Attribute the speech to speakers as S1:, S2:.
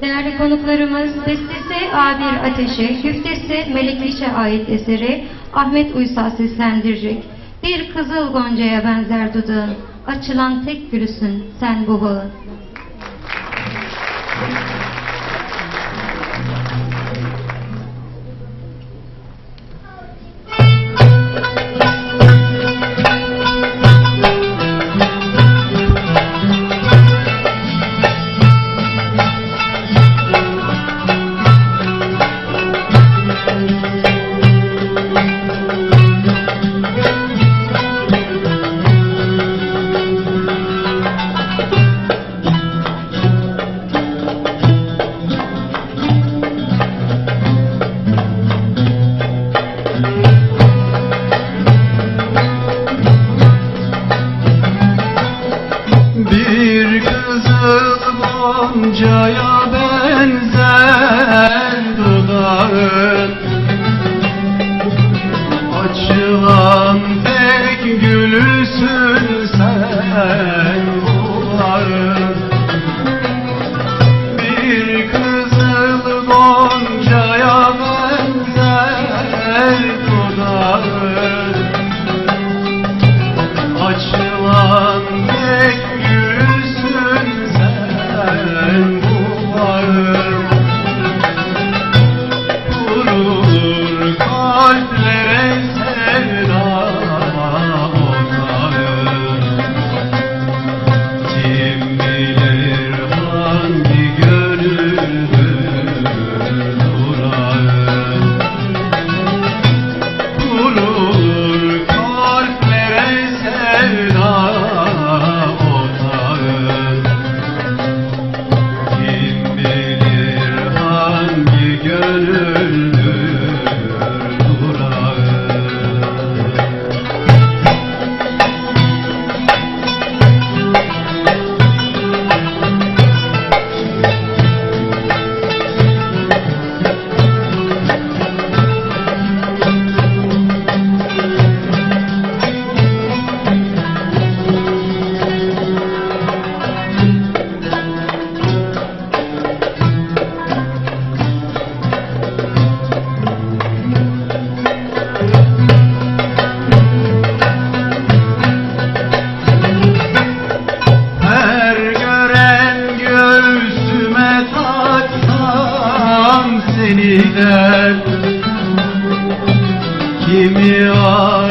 S1: Değerli konuklarımız, bestesi A1 Ateşe, güftesi Melikleş'e ait eseri Ahmet Uysal seslendirecek. Bir kızıl goncaya benzer dudağın, açılan tek gülüsün sen bu bağın.
S2: Goncaya benzer dudağın. Açılan tek gülüsün seni der Kimi ateş